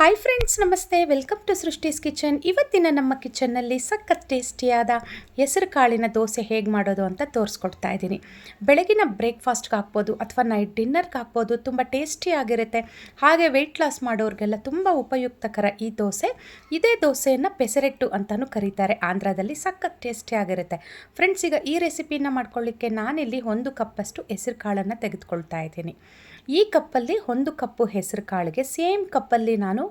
Hi friends ನಮಸ್ತೆ. Welcome to ಸೃಷ್ಟಿಸ್ kitchen ಇವತ್ತಿನ ನಮ್ಮ ಕಿಚನ್ನಲ್ಲಿ ಸಖತ್ ಟೇಸ್ಟಿಯಾದ ಹೆಸರು ಕಾಳಿನ ದೋಸೆ ಹೇಗೆ ಮಾಡೋದು ಅಂತ ತೋರಿಸ್ಕೊಡ್ತಾ ಇದ್ದೀನಿ. ಬೆಳಗಿನ ಬ್ರೇಕ್ಫಾಸ್ಟ್ಗೆ ಹಾಕ್ಬೋದು ಅಥವಾ ನೈಟ್ ಡಿನ್ನರ್ಗೆ ಹಾಕ್ಬೋದು. ತುಂಬ ಟೇಸ್ಟಿಯಾಗಿರುತ್ತೆ ಹಾಗೆ ವೆಯ್ಟ್ ಲಾಸ್ ಮಾಡೋರಿಗೆಲ್ಲ ತುಂಬ ಉಪಯುಕ್ತಕರ ಈ ದೋಸೆ. ಇದೇ ದೋಸೆಯನ್ನು ಪೆಸರೆಟ್ಟು ಅಂತಲೂ ಕರೀತಾರೆ. ಆಂಧ್ರದಲ್ಲಿ ಸಖತ್ ಟೇಸ್ಟಿಯಾಗಿರುತ್ತೆ ಫ್ರೆಂಡ್ಸ್ ಈಗ ಈ ರೆಸಿಪಿನ ಮಾಡ್ಕೊಳ್ಳಿಕ್ಕೆ ನಾನಿಲ್ಲಿ ಒಂದು ಕಪ್ಪಷ್ಟು ಹೆಸರು ಕಾಳನ್ನು ತೆಗೆದುಕೊಳ್ತಾ ಇದ್ದೀನಿ. ಈ ಕಪ್ಪಲ್ಲಿ ಒಂದು ಕಪ್ಪು ಹೆಸರು ಕಾಳಿಗೆ, ಸೇಮ್ ಕಪ್ಪಲ್ಲಿ ನಾನು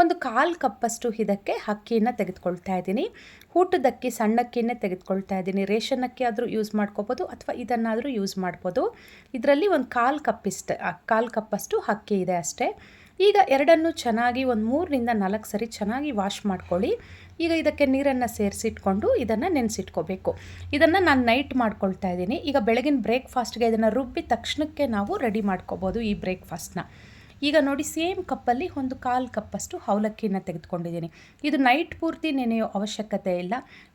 ಒಂದು ಕಾಲು ಕಪ್ಪಷ್ಟು ಇದಕ್ಕೆ ಅಕ್ಕಿಯನ್ನು ತೆಗೆದುಕೊಳ್ತಾ ಇದ್ದೀನಿ. ಊಟದಕ್ಕಿ ಸಣ್ಣಕ್ಕಿನೇ ತೆಗೆದುಕೊಳ್ತಾ ಇದ್ದೀನಿ. ರೇಷನ್ ಅಕ್ಕಿ ಆದರೂ ಯೂಸ್ ಮಾಡ್ಕೋಬೋದು ಅಥವಾ ಇದನ್ನಾದರೂ ಯೂಸ್ ಮಾಡ್ಬೋದು. ಇದರಲ್ಲಿ ಒಂದು ಕಾಲು ಕಪ್ಪಿಷ್ಟು ಕಾಲು ಕಪ್ಪಷ್ಟು ಅಕ್ಕಿ ಇದೆ ಅಷ್ಟೇ. ಈಗ ಎರಡನ್ನೂ ಚೆನ್ನಾಗಿ ಒಂದು ಮೂರರಿಂದ ನಾಲ್ಕು ಸರಿ ಚೆನ್ನಾಗಿ ವಾಶ್ ಮಾಡ್ಕೊಳ್ಳಿ. ಈಗ ಇದಕ್ಕೆ ನೀರನ್ನು ಸೇರಿಸಿಟ್ಕೊಂಡು ಇದನ್ನು ನೆನೆಸಿಟ್ಕೋಬೇಕು. ಇದನ್ನು ನಾನು ನೈಟ್ ಮಾಡ್ಕೊಳ್ತಾ ಇದ್ದೀನಿ. ಈಗ ಬೆಳಗಿನ ಬ್ರೇಕ್ಫಾಸ್ಟ್ಗೆ ಇದನ್ನು ರುಬ್ಬಿ ತಕ್ಷಣಕ್ಕೆ ನಾವು ರೆಡಿ ಮಾಡ್ಕೋಬೋದು ಈ ಬ್ರೇಕ್ಫಾಸ್ಟ್ನ ಈಗ ನೋಡಿ ಸೇಮ್ ಕಪ್ಪಲ್ಲಿ ಒಂದು ಕಾಲು ಕಪ್ಪಷ್ಟು ಅವಲಕ್ಕಿನ ತೆಗೆದುಕೊಂಡಿದ್ದೀನಿ. ಇದು ನೈಟ್ ಪೂರ್ತಿ ನೆನೆಯೋ ಅವಶ್ಯಕತೆ ಇಲ್ಲ.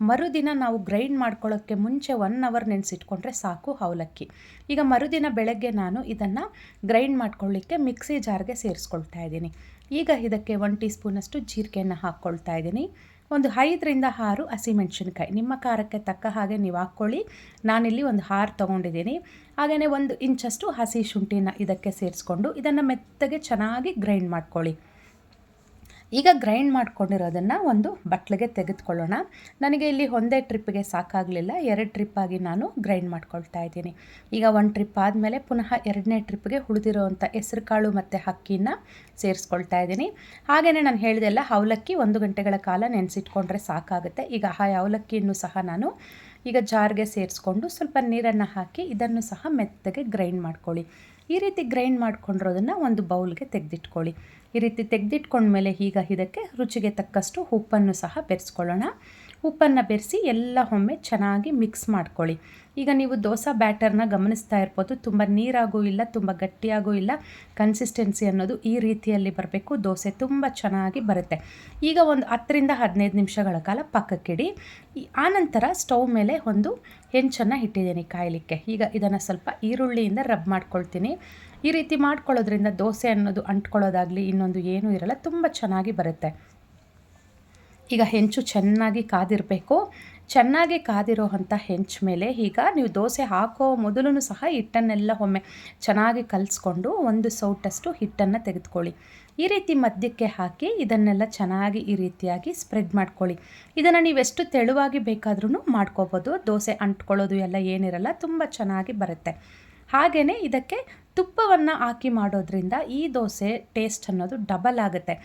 ಮರುದಿನ ನಾವು ಗ್ರೈಂಡ್ ಮಾಡ್ಕೊಳ್ಳೋಕ್ಕೆ ಮುಂಚೆ ಒನ್ ಅವರ್ ನೆನೆಸಿಟ್ಕೊಂಡ್ರೆ ಸಾಕು ಅವಲಕ್ಕಿ. ಈಗ ಮರುದಿನ ಬೆಳಗ್ಗೆ ನಾನು ಇದನ್ನು ಗ್ರೈಂಡ್ ಮಾಡ್ಕೊಳ್ಳಿಕ್ಕೆ ಮಿಕ್ಸಿ ಜಾರ್ಗೆ ಸೇರಿಸ್ಕೊಳ್ತಾ ಇದ್ದೀನಿ. ಈಗ ಇದಕ್ಕೆ ಒನ್ ಟೀ ಸ್ಪೂನಷ್ಟು ಜೀರಿಗೆಯನ್ನು ಹಾಕ್ಕೊಳ್ತಾ ಇದ್ದೀನಿ. ಒಂದು ಐದರಿಂದ ಆರು ಹಸಿಮೆಣ್ಸಿನ್ಕಾಯಿ ನಿಮ್ಮ ಖಾರಕ್ಕೆ ತಕ್ಕ ಹಾಗೆ ನೀವು ಹಾಕ್ಕೊಳ್ಳಿ. ನಾನಿಲ್ಲಿ ಒಂದು ಹಾರು ತೊಗೊಂಡಿದ್ದೀನಿ. ಹಾಗೆಯೇ ಒಂದು ಇಂಚಷ್ಟು ಹಸಿ ಶುಂಠಿನ ಇದಕ್ಕೆ ಸೇರಿಸ್ಕೊಂಡು ಇದನ್ನು ಮೆತ್ತಗೆ ಚೆನ್ನಾಗಿ ಗ್ರೈಂಡ್ ಮಾಡ್ಕೊಳ್ಳಿ. ಈಗ ಗ್ರೈಂಡ್ ಮಾಡ್ಕೊಂಡಿರೋದನ್ನು ಒಂದು ಬಟ್ಲಿಗೆ ತೆಗೆದುಕೊಳ್ಳೋಣ. ನನಗೆ ಇಲ್ಲಿ ಒಂದೇ ಟ್ರಿಪ್ಪಿಗೆ ಸಾಕಾಗಲಿಲ್ಲ. ಎರಡು ಟ್ರಿಪ್ಪಾಗಿ ನಾನು ಗ್ರೈಂಡ್ ಮಾಡ್ಕೊಳ್ತಾ ಇದ್ದೀನಿ. ಈಗ ಒಂದು ಟ್ರಿಪ್ ಆದಮೇಲೆ ಪುನಃ ಎರಡನೇ ಟ್ರಿಪ್ಗೆ ಉಳಿದಿರೋವಂಥ ಹೆಸರು ಕಾಳು ಮತ್ತು ಅಕ್ಕಿನ ಸೇರಿಸ್ಕೊಳ್ತಾ ಇದ್ದೀನಿ. ಹಾಗೆಯೇ ನಾನು ಹೇಳಿದೆಲ್ಲ, ಅವಲಕ್ಕಿ ಒಂದು ಗಂಟೆಗಳ ಕಾಲ ನೆನೆಸಿಟ್ಕೊಂಡ್ರೆ ಸಾಕಾಗುತ್ತೆ. ಈಗ ಆ ಅವಲಕ್ಕಿಯನ್ನು ಸಹ ನಾನು ಈಗ ಜಾರ್ಗೆ ಸೇರಿಸ್ಕೊಂಡು ಸ್ವಲ್ಪ ನೀರನ್ನು ಹಾಕಿ ಇದನ್ನು ಸಹ ಮೆತ್ತಗೆ ಗ್ರೈಂಡ್ ಮಾಡ್ಕೊಳ್ಳಿ. ಈ ರೀತಿ ಗ್ರೈಂಡ್ ಮಾಡ್ಕೊಂಡಿರೋದನ್ನು ಒಂದು ಬೌಲ್ಗೆ ತೆಗೆದಿಟ್ಕೊಳ್ಳಿ. ಈ ರೀತಿ ತೆಗೆದಿಟ್ಕೊಂಡ್ಮೇಲೆ ಈಗ ಇದಕ್ಕೆ ರುಚಿಗೆ ತಕ್ಕಷ್ಟು ಉಪ್ಪನ್ನು ಸಹ ಬೆರೆಸ್ಕೊಳ್ಳೋಣ. ಉಪ್ಪನ್ನು ಬೆರೆಸಿ ಎಲ್ಲ ಒಮ್ಮೆ ಚೆನ್ನಾಗಿ ಮಿಕ್ಸ್ ಮಾಡ್ಕೊಳ್ಳಿ. ಈಗ ನೀವು ದೋಸೆ ಬ್ಯಾಟರ್ನ ಗಮನಿಸ್ತಾ ಇರ್ಬೋದು. ತುಂಬ ನೀರಾಗೂ ಇಲ್ಲ, ತುಂಬ ಗಟ್ಟಿಯಾಗೂ ಇಲ್ಲ. ಕನ್ಸಿಸ್ಟೆನ್ಸಿ ಅನ್ನೋದು ಈ ರೀತಿಯಲ್ಲಿ ಬರಬೇಕು. ದೋಸೆ ತುಂಬ ಚೆನ್ನಾಗಿ ಬರುತ್ತೆ. ಈಗ ಒಂದು ಹತ್ತರಿಂದ ಹದಿನೈದು ನಿಮಿಷಗಳ ಕಾಲ ಪಕ್ಕಕ್ಕಿಡಿ. ಆನಂತರ ಸ್ಟವ್ ಮೇಲೆ ಒಂದು ಹೆಂಚನ್ನು ಇಟ್ಟಿದ್ದೀನಿ ಕಾಯಲಿಕ್ಕೆ. ಈಗ ಇದನ್ನು ಸ್ವಲ್ಪ ಈರುಳ್ಳಿಯಿಂದ ರಬ್ ಮಾಡ್ಕೊಳ್ತೀನಿ. ಈ ರೀತಿ ಮಾಡ್ಕೊಳ್ಳೋದ್ರಿಂದ ದೋಸೆ ಅನ್ನೋದು ಅಂಟ್ಕೊಳ್ಳೋದಾಗಲಿ ಇನ್ನೊಂದು ಏನೂ ಇರಲ್ಲ. ತುಂಬ ಚೆನ್ನಾಗಿ ಬರುತ್ತೆ. ಈಗ ಹೆಂಚು ಚೆನ್ನಾಗಿ ಕಾದಿರಬೇಕು. ಚೆನ್ನಾಗಿ ಕಾದಿರೋ ಅಂಥ ಹೆಂಚು ಮೇಲೆ ಈಗ ನೀವು ದೋಸೆ ಹಾಕೋ ಮೊದಲು ಸಹ ಹಿಟ್ಟನ್ನೆಲ್ಲ ಒಮ್ಮೆ ಚೆನ್ನಾಗಿ ಕಲಿಸ್ಕೊಂಡು ಒಂದು ಸೌಟಷ್ಟು ಹಿಟ್ಟನ್ನು ತೆಗೆದುಕೊಳ್ಳಿ. ಈ ರೀತಿ ಮಧ್ಯಕ್ಕೆ ಹಾಕಿ ಇದನ್ನೆಲ್ಲ ಚೆನ್ನಾಗಿ ಈ ರೀತಿಯಾಗಿ ಸ್ಪ್ರೆಡ್ ಮಾಡ್ಕೊಳ್ಳಿ. ಇದನ್ನು ನೀವೆಷ್ಟು ತೆಳುವಾಗಿ ಬೇಕಾದ್ರೂ ಮಾಡ್ಕೋಬೋದು. ದೋಸೆ ಅಂಟ್ಕೊಳ್ಳೋದು ಎಲ್ಲ ಏನಿರಲ್ಲ, ತುಂಬ ಚೆನ್ನಾಗಿ ಬರುತ್ತೆ. ಹಾಗೆಯೇ ಇದಕ್ಕೆ ತುಪ್ಪವನ್ನು ಹಾಕಿ ಮಾಡೋದ್ರಿಂದ ಈ ದೋಸೆ ಟೇಸ್ಟ್ ಅನ್ನೋದು ಡಬಲ್ ಆಗುತ್ತೆ.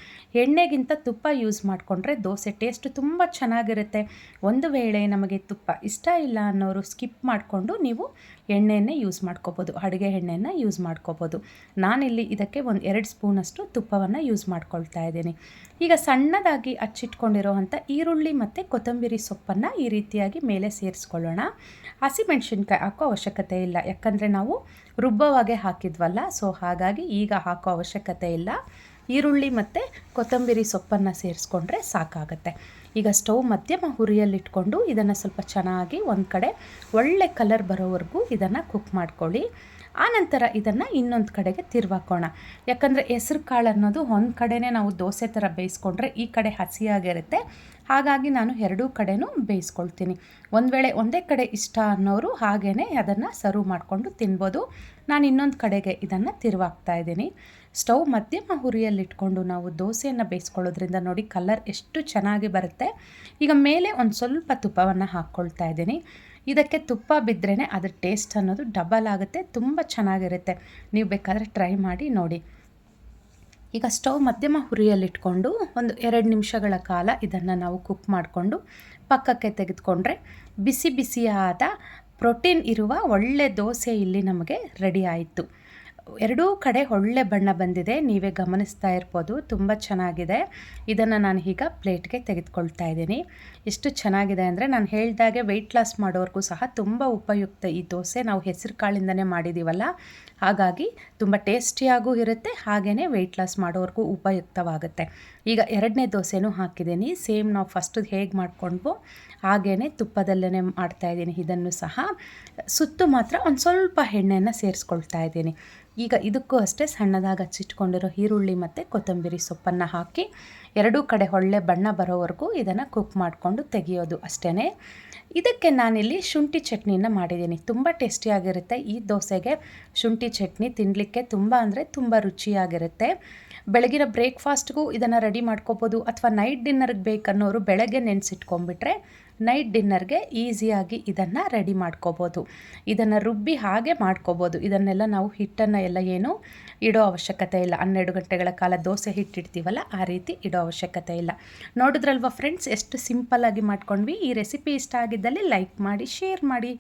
ಎಣ್ಣೆಗಿಂತ ತುಪ್ಪ ಯೂಸ್ ಮಾಡಿಕೊಂಡ್ರೆ ದೋಸೆ ಟೇಸ್ಟ್ ತುಂಬ ಚೆನ್ನಾಗಿರುತ್ತೆ. ಒಂದು ವೇಳೆ ನಮಗೆ ತುಪ್ಪ ಇಷ್ಟ ಇಲ್ಲ ಅನ್ನೋರು ಸ್ಕಿಪ್ ಮಾಡಿಕೊಂಡು ನೀವು ಎಣ್ಣೆಯನ್ನೇ ಯೂಸ್ ಮಾಡ್ಕೋಬೋದು. ಅಡುಗೆ ಎಣ್ಣೆಯನ್ನು ಯೂಸ್ ಮಾಡ್ಕೋಬೋದು. ನಾನಿಲ್ಲಿ ಇದಕ್ಕೆ ಒಂದು ಎರಡು ಸ್ಪೂನಷ್ಟು ತುಪ್ಪವನ್ನು ಯೂಸ್ ಮಾಡ್ಕೊಳ್ತಾ ಇದ್ದೀನಿ. ಈಗ ಸಣ್ಣದಾಗಿ ಹಚ್ಚಿಟ್ಕೊಂಡಿರೋವಂಥ ಈರುಳ್ಳಿ ಮತ್ತು ಕೊತ್ತಂಬರಿ ಸೊಪ್ಪನ್ನು ಈ ರೀತಿಯಾಗಿ ಮೇಲೆ ಸೇರಿಸ್ಕೊಳ್ಳೋಣ. ಹಸಿಮೆಣ್ಸಿನ್ಕಾಯಿ ಹಾಕೋ ಅವಶ್ಯಕತೆ ಇಲ್ಲ. ಯಾಕಂದರೆ ನಾವು ರುಬ್ಬವಾಗೆ ಹಾಕಿದ್ವಲ್ಲ, ಸೊ ಹಾಗಾಗಿ ಈಗ ಹಾಕೋ ಅವಶ್ಯಕತೆ ಇಲ್ಲ. ಈರುಳ್ಳಿ ಮತ್ತು ಕೊತ್ತಂಬರಿ ಸೊಪ್ಪನ್ನು ಸೇರಿಸ್ಕೊಂಡ್ರೆ ಸಾಕಾಗುತ್ತೆ. ಈಗ ಸ್ಟವ್ ಮಧ್ಯಮ ಹುರಿಯಲ್ಲಿಟ್ಕೊಂಡು ಇದನ್ನು ಸ್ವಲ್ಪ ಚೆನ್ನಾಗಿ ಒಂದು ಕಡೆ ಒಳ್ಳೆ ಕಲರ್ ಬರೋವರೆಗೂ ಇದನ್ನು ಕುಕ್ ಮಾಡ್ಕೊಳ್ಳಿ. ಆನಂತರ ಇದನ್ನು ಇನ್ನೊಂದು ಕಡೆಗೆ ತಿರ್ವಾಕೋಣ. ಯಾಕಂದರೆ ಹೆಸ್ರು ಕಾಳು ಅನ್ನೋದು ಒಂದು ಕಡೆನೇ ನಾವು ದೋಸೆ ಥರ ಬೇಯಿಸ್ಕೊಂಡ್ರೆ ಈ ಕಡೆ ಹಸಿಯಾಗಿರುತ್ತೆ. ಹಾಗಾಗಿ ನಾನು ಎರಡೂ ಕಡೆನೂ ಬೇಯಿಸ್ಕೊಳ್ತೀನಿ. ಒಂದು ವೇಳೆ ಒಂದೇ ಕಡೆ ಇಷ್ಟ ಅನ್ನೋರು ಹಾಗೇ ಅದನ್ನು ಸರ್ವ್ ಮಾಡಿಕೊಂಡು ತಿನ್ಬೋದು. ನಾನು ಇನ್ನೊಂದು ಕಡೆಗೆ ಇದನ್ನು ತಿರುವಾಗ್ತಾ ಇದ್ದೀನಿ. ಸ್ಟವ್ ಮಧ್ಯಮ ಹುರಿಯಲ್ಲಿಟ್ಕೊಂಡು ನಾವು ದೋಸೆಯನ್ನು ಬೇಯಿಸ್ಕೊಳ್ಳೋದ್ರಿಂದ ನೋಡಿ ಕಲರ್ ಎಷ್ಟು ಚೆನ್ನಾಗಿ ಬರುತ್ತೆ. ಈಗ ಮೇಲೆ ಒಂದು ಸ್ವಲ್ಪ ತುಪ್ಪವನ್ನು ಹಾಕ್ಕೊಳ್ತಾ ಇದ್ದೀನಿ. ಇದಕ್ಕೆ ತುಪ್ಪ ಬಿದ್ದರೆ ಅದರ ಟೇಸ್ಟ್ ಅನ್ನೋದು ಡಬಲ್ ಆಗುತ್ತೆ, ತುಂಬ ಚೆನ್ನಾಗಿರುತ್ತೆ. ನೀವು ಬೇಕಾದರೆ ಟ್ರೈ ಮಾಡಿ ನೋಡಿ. ಈಗ ಸ್ಟವ್ ಮಧ್ಯಮ ಹುರಿಯಲ್ಲಿಟ್ಕೊಂಡು ಒಂದು ಎರಡು ನಿಮಿಷಗಳ ಕಾಲ ಇದನ್ನು ನಾವು ಕುಕ್ ಮಾಡಿಕೊಂಡು ಪಕ್ಕಕ್ಕೆ ತೆಗೆದುಕೊಂಡ್ರೆ ಬಿಸಿ ಬಿಸಿಯಾದ ಪ್ರೋಟೀನ್ ಇರುವ ಒಳ್ಳೆ ದೋಸೆ ಇಲ್ಲಿ ನಮಗೆ ರೆಡಿ ಆಯಿತು. ಎರಡೂ ಕಡೆ ಒಳ್ಳೆ ಬಣ್ಣ ಬಂದಿದೆ, ನೀವೇ ಗಮನಿಸ್ತಾ ಇರ್ಬೋದು, ತುಂಬ ಚೆನ್ನಾಗಿದೆ. ಇದನ್ನು ನಾನು ಈಗ ಪ್ಲೇಟ್ಗೆ ತೆಗೆದುಕೊಳ್ತಾ ಇದ್ದೀನಿ. ಎಷ್ಟು ಚೆನ್ನಾಗಿದೆ ಅಂದರೆ ನಾನು ಹೇಳಿದಾಗೆ ವೆಯ್ಟ್ ಲಾಸ್ ಮಾಡೋರಿಗೂ ಸಹ ತುಂಬ ಉಪಯುಕ್ತ ಈ ದೋಸೆ. ನಾವು ಹೆಸರು ಕಾಳಿಂದನೇ ಮಾಡಿದ್ದೀವಲ್ಲ ಹಾಗಾಗಿ ತುಂಬ ಟೇಸ್ಟಿಯಾಗೂ ಇರುತ್ತೆ ಹಾಗೇ ವೆಯ್ಟ್ ಲಾಸ್ ಮಾಡೋರಿಗೂ ಉಪಯುಕ್ತವಾಗುತ್ತೆ. ಈಗ ಎರಡನೇ ದೋಸೆನೂ ಹಾಕಿದ್ದೀನಿ. ಸೇಮ್ ನಾವು ಫಸ್ಟು ಹೇಗೆ ಮಾಡ್ಕೊಂಡ್ವೋ ಹಾಗೇ ತುಪ್ಪದಲ್ಲೇ ಮಾಡ್ತಾಯಿದ್ದೀನಿ ಇದನ್ನು ಸಹ ಸುತ್ತು ಮಾತ್ರ ಒಂದು ಸ್ವಲ್ಪ ಎಣ್ಣೆಯನ್ನು ಸೇರಿಸ್ಕೊಳ್ತಾ ಇದ್ದೀನಿ. ಈಗ ಇದಕ್ಕೂ ಅಷ್ಟೇ ಸಣ್ಣದಾಗಿ ಹಚ್ಚಿಟ್ಕೊಂಡಿರೋ ಈರುಳ್ಳಿ ಮತ್ತು ಕೊತ್ತಂಬರಿ ಸೊಪ್ಪನ್ನು ಹಾಕಿ ಎರಡೂ ಕಡೆ ಒಳ್ಳೆ ಬಣ್ಣ ಬರೋವರೆಗೂ ಇದನ್ನು ಕುಕ್ ಮಾಡಿಕೊಂಡು ತೆಗೆಯೋದು ಅಷ್ಟೇ ಇದಕ್ಕೆ ನಾನಿಲ್ಲಿ ಶುಂಠಿ ಚಟ್ನಿನ ಮಾಡಿದ್ದೀನಿ. ತುಂಬ ಟೇಸ್ಟಿಯಾಗಿರುತ್ತೆ ಈ ದೋಸೆಗೆ. ಶುಂಠಿ ಚಟ್ನಿ ತಿನ್ನಲಿಕ್ಕೆ ತುಂಬ ಅಂದರೆ ತುಂಬ ರುಚಿಯಾಗಿರುತ್ತೆ. ಬೆಳಗಿನ ಬ್ರೇಕ್ಫಾಸ್ಟ್ಗೂ ಇದನ್ನು ರೆಡಿ ಮಾಡ್ಕೋಬೋದು ಅಥವಾ ನೈಟ್ ಡಿನ್ನರ್ಗೆ ಬೇಕನ್ನೋರು ಬೆಳಗ್ಗೆ ನೆನೆಸಿಟ್ಕೊಂಡ್ಬಿಟ್ರೆ ನೈಟ್ ಡಿನ್ನರ್ಗೆ ಈಸಿಯಾಗಿ ಇದನ್ನು ರೆಡಿ ಮಾಡ್ಕೋಬೋದು. ಇದನ್ನು ರುಬ್ಬಿ ಹಾಗೆ ಮಾಡ್ಕೋಬೋದು. ಇದನ್ನೆಲ್ಲ ನಾವು ಹಿಟ್ಟನ್ನು ಎಲ್ಲ ಏನು ಇಡೋ ಅವಶ್ಯಕತೆ ಇಲ್ಲ. ಹನ್ನೆರಡು ಗಂಟೆಗಳ ಕಾಲ ದೋಸೆ ಹಿಟ್ಟಿಡ್ತೀವಲ್ಲ, ಆ ರೀತಿ ಇಡೋ ಅವಶ್ಯಕತೆ ಇಲ್ಲ. ನೋಡಿದ್ರಲ್ವ ಫ್ರೆಂಡ್ಸ್, ಎಷ್ಟು ಸಿಂಪಲ್ಲಾಗಿ ಮಾಡ್ಕೊಂಡ್ವಿ. ಈ ರೆಸಿಪಿ ಇಷ್ಟ ಆಗಿದ್ದಲ್ಲಿ ಲೈಕ್ ಮಾಡಿ, ಶೇರ್ ಮಾಡಿ.